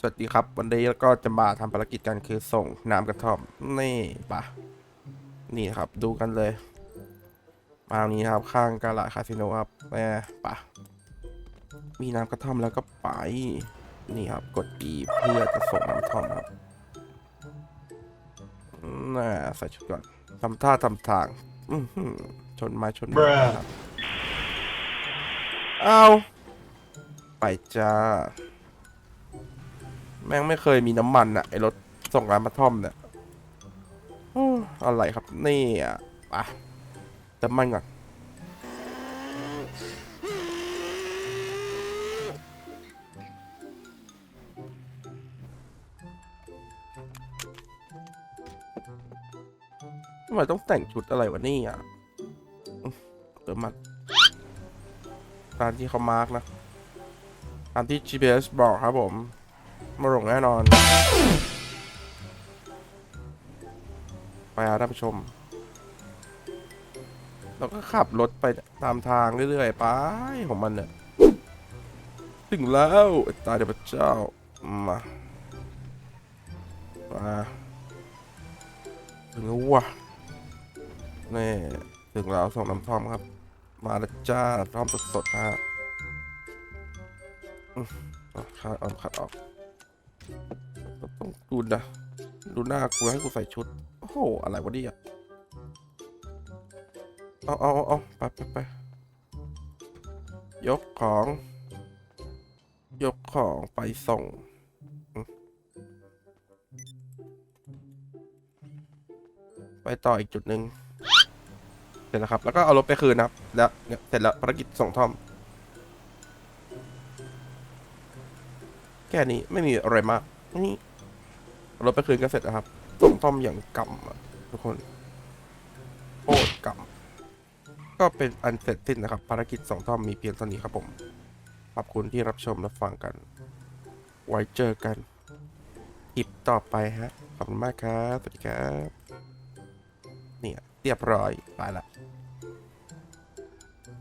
สวัสดีครับ วันนี้เราก็จะมาทำภารกิจกันคือส่งน้ำกระท่อมนี่ปะนี่ครับดูกันเลย มาตรงนี้ครับข้างกาลาคาสิโนครับแม่ปะมีน้ำกระท่อมแล้วก็ไปนี่ครับกด E เพื่อจะส่งน้ำกระท่อมครับน่าใส่ชุดก่อนทำท่าทำทางอืชนไม้ชนมือครับเอาไปจ้า แม่งไม่เคยมีน้ำมันอะไอรถส่งร้านมาท่อมเนี่ยอะไรครับนี่อะไปเติมมันก่อนทำไมต้องแต่งชุดอะไรวะนี่อะเติมมันตามที่เขามาร์กนะตามที่ GPS บอกครับผม มาลงแน่นอน ไปครับท่านผู้ชมเราก็ขับรถไปตามทางเรื่อยๆ ไปของมันเนี่ย ถึงแล้วตายเดี๋ยวพระเจ้า มา มา ถึงแล้ววะนี่ถึงแล้วส่งน้ำท่อมครับ มาแล้วจ้าท่อมสดๆนะฮะอืมอะคัดออกคัดออก ดูนะดูหน้ากูให้กูใส่ชุด โอ้โห อะไรวะเนี่ยเอาเอาเอาไปไปไปยกของ ยกของไปส่ง ไปต่ออีกจุดหนึ่งเสร็จแล้วครับ แล้วก็เอารถไปคืนนะครับ แล้วเสร็จแล้วภารกิจส่งทอม แค่นี้ไม่มีอะไรมากนี่ รถไปคืนก็เสร็จแล้วครับส่งท่อมอย่างกำอะทุกคนโคตรกำก็เป็นอันเสร็จสิ้นนะครับ ภารกิจส่งท่อมมีเพียงเท่านี้ครับผมขอบคุณที่รับชมและฟังกัน ไว้เจอกันคลิปต่อไปฮะ ขอบคุณมากครับ สวัสดีครับ เนี่ย เรียบร้อย ไปละ